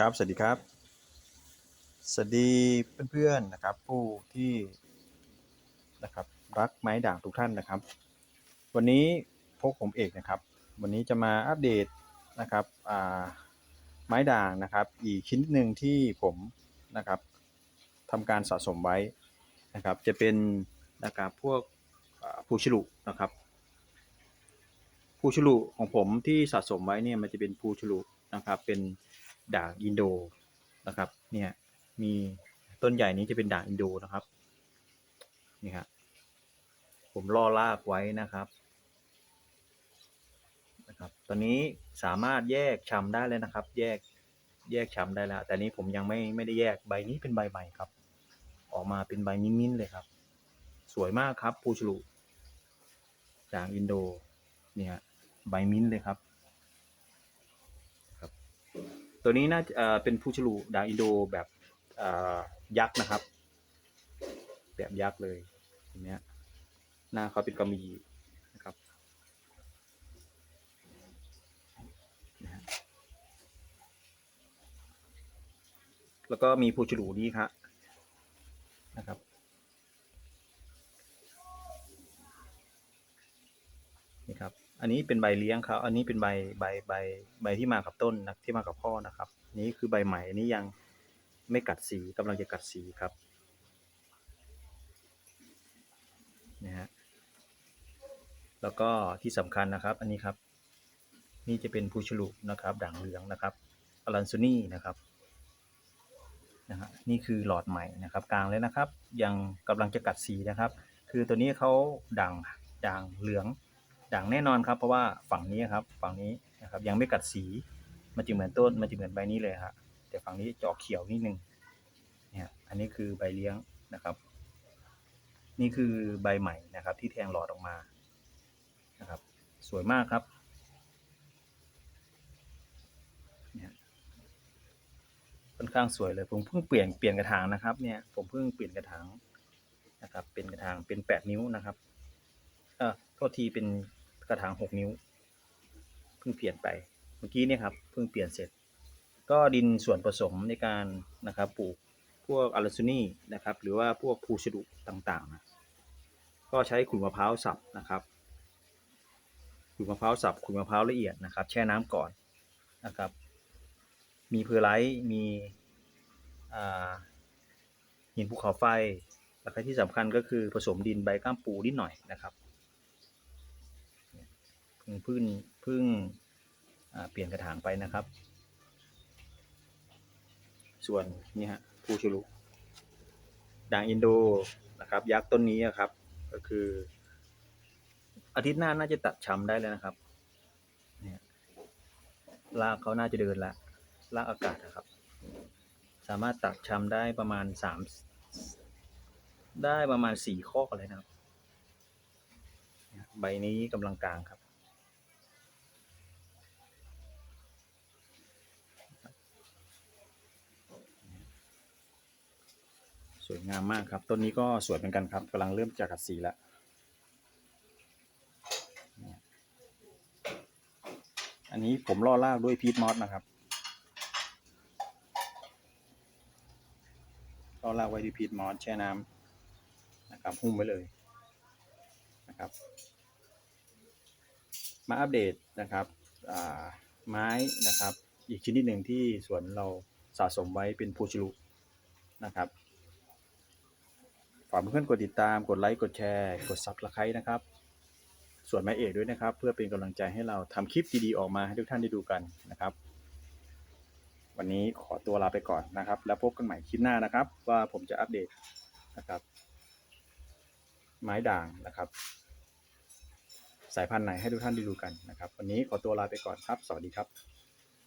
ครับ สวัสดีครับ สวัสดีเพื่อนๆนะครับ ผู้ที่นะครับรักไม้ด่างทุกท่านนะครับ วันนี้พกผมเอกนะครับ วันนี้จะมาอัปเดตนะครับไม้ด่างนะครับ อีกชิ้นหนึ่งที่ผมนะครับทำการสะสมไว้นะครับ จะเป็นนะครับพวกอ่าภูฉลุนะครับภูฉลุของผมที่สะสมไว้เนี่ยมันจะเป็นภูฉลุนะครับเป็น ด่างอินโดนะครับ เนี่ยมีต้นใหญ่นี้จะเป็นด่างอินโดนะครับนี่ครับผมล่อลากไว้นะครับนะครับ ตอนนี้สามารถแยกชำได้เลยนะครับ แยกแยกชำได้แล้ว แต่นี้ผมยังไม่ไม่ได้แยกใบนี้เป็นใบใหม่ครับ ออกมาเป็นใบมิ้นๆเลยครับ สวยมากครับภูฉลุด่างอินโดเนี่ยใบมิ้นท์เลยครับ ตัวนี้น่าจะเป็นผู้ฉลูด่างอินโดแบบยักษ์นะครับ แบบยักษ์เลยอันเนี้ยหน้าเขาเป็นกำมะหยี่นะครับแล้วก็มีผู้ฉลู นี่ครับ อันนี้เป็นใบเลี้ยงครับ อันนี้เป็นใบใบใบใบที่มากับต้นนะที่มากับพ่อนะครับ นี่คือใบใหม่อันนี้ยังไม่กัดสีกำลังจะกัดสีครับนะฮะแล้วก็ที่สำคัญนะครับ อันนี้ครับ นี่จะเป็นภูฉลุนะครับ ด่างเหลืองนะครับอลันซูนี่นะครับนะฮะนี่คือหลอดใหม่นะครับกลางเลยนะครับ ยังกำลังจะกัดสีนะครับ คือตัวนี้เขาด่างด่างเหลือง ด่างแน่นอนครับ เพราะว่าฝั่งนี้ครับฝั่งนี้นะครับยังไม่กัดสีมันจะเหมือนต้นมันจะเหมือนใบนี้เลยฮะแต่ฝั่งนี้จะออกเขียวนิดนึงเนี่ยอันนี้คือใบเลี้ยงนะครับ นี่คือใบใหม่นะครับ ที่แทงหลอดออกมานะครับ สวยมากครับเนี่ยค่อนข้างสวยเลยผมเพิ่งเปลี่ยนเปลี่ยนกระถางนะครับเนี่ยผมเพิ่งเปลี่ยนกระถางนะครับ เป็นกระถางเป็นแปดนิ้วนะครับเออโทษทีเป็น ระถางหกนิ้ว เพิ่งเปลี่ยนไป เมื่อกี้เนี่ยครับ เพิ่งเปลี่ยนเสร็จ ก็ดินส่วนผสมในการนะครับปลูกพวกอาราซูนี่นะครับ หรือว่าพวกภูชดุต่างๆนะก็ใช้ขุยมะพร้าวสับนะครับขุยมะพร้าวสับขุยมะพร้าวละเอียดนะครับ แช่น้ำก่อนนะครับ มีเพอร์ไลท์มีหินภูเขาไฟแล้วก็ที่สำคัญก็คือผสมดินใบก้ามปูนิดหน่อยนะครับ พิ่งพึ่งพึ่งเปลี่ยนกระถางไปนะครับ ส่วนนี่ฮะภูชลุด่างอินโดนะครับ ยักษ์ต้นนี้อะครับ ก็คือ อาทิตย์หน้าน่าจะตัดชำได้แล้วนะครับเนี่ยรากเขาน่าจะเดินละรากอากาศนะครับ สามารถตัดชำได้ประมาณสามได้ประมาณสี่ข้อเลยนะครับ ใบนี้กำลังกลางครับ วยงามมากครับ ต้นนี้ก็สวยเหมือนกันครับกำลังเริ่มจะกัดสีแล้วอันนี้ผมล่อลากด้วยพีทมอสนะครับล่อลากไว้ด้วยพีทมอสแช่น้ำนะครับหุ้มไว้เลยนะครับ มาอัปเดตนะครับไม้นะครับ อีกชนิดหนึ่งที่สวนเราสะสมไว้เป็นพูชลุนะครับ ฝากเพื่อนๆกดติดตาม กดไลค์ กดแชร์ กดซับสไครต์นะครับ ส่วนไม้เอกด้วยนะครับ เพื่อเป็นกำลังใจให้เราทำคลิปดีๆออกมาให้ทุกท่านได้ดูกันนะครับ วันนี้ขอตัวลาไปก่อนนะครับ แล้วพบกันใหม่คลิปหน้านะครับ ว่าผมจะอัปเดตนะครับ ไม้ด่างนะครับ สายพันธุ์ไหนให้ทุกท่านได้ดูกันนะครับ วันนี้ขอตัวลาไปก่อนครับ สวัสดีครับ